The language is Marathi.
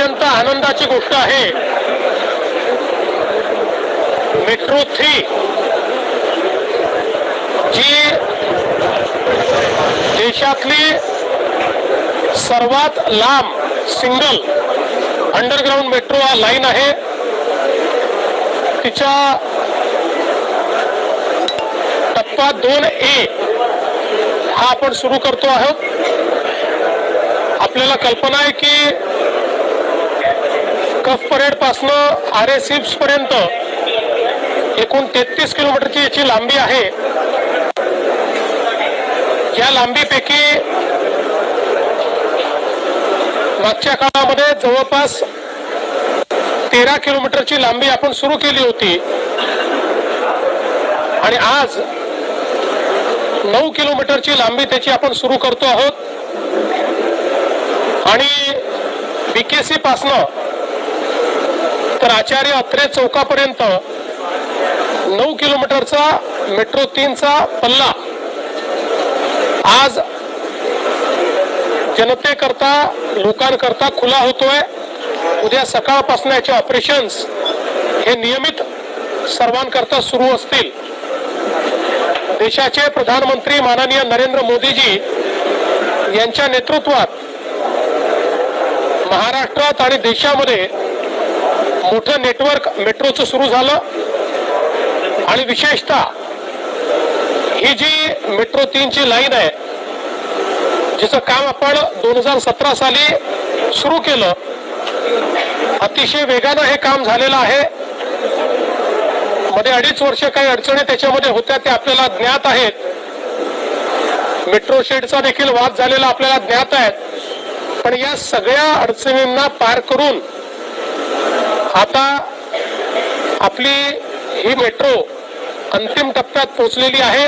अत्यंत आनंदाची गोष्ट आहे. Metro three. जी देशातली सर्वात लांब सिंगल अंडरग्राऊंड मेट्रो लाईन आहे. तिच्या टप्पा दोन ए हा आपण सुरू करतो आहोत. आपल्याला कल्पना आहे की कफ परेड पासनं आर एस पर्यंत एकूण तेहतीस किलोमीटरची याची लांबी आहे. या लांबीपैकी मागच्या काळामध्ये जवळपास तेरा किलोमीटरची लांबी आपण सुरू केली होती. आणि आज नऊ किलोमीटरची लांबी त्याची आपण सुरू करतो आहोत. आणि बीकेसी पासनं तर आचार्य अत्रे चौकापर्यंत नऊ किलोमीटरचा मेट्रो तीनचा पल्ला. आज जनतेकरता लोकांकरता खुला होतोय. उद्या सकाळपासून याचे ऑपरेशन्स हे नियमित सर्वांकरता सुरू असतील. देशाचे प्रधानमंत्री माननीय नरेंद्र मोदीजी यांच्या नेतृत्वात महाराष्ट्रात आणि देशामध्ये मोठं नेटवर्क मेट्रोचं सुरू झालं. आणि विशेषतः ही जी मेट्रो तीनची लाईन आहे जिचं काम आपण दोन हजार सतरा साली सुरू केलं अतिशय वेगानं हे काम झालेलं आहे. मध्ये अडीच वर्ष काही अडचणी त्याच्यामध्ये होत्या त्या आपल्याला ज्ञात आहेत. मेट्रो शेडचा देखील वाद झालेला आपल्याला ज्ञात आहे पण या सगळ्या अडचणींना पार करून आता आपली ही मेट्रो अंतिम टप्प्यात पोहोचलेली आहे.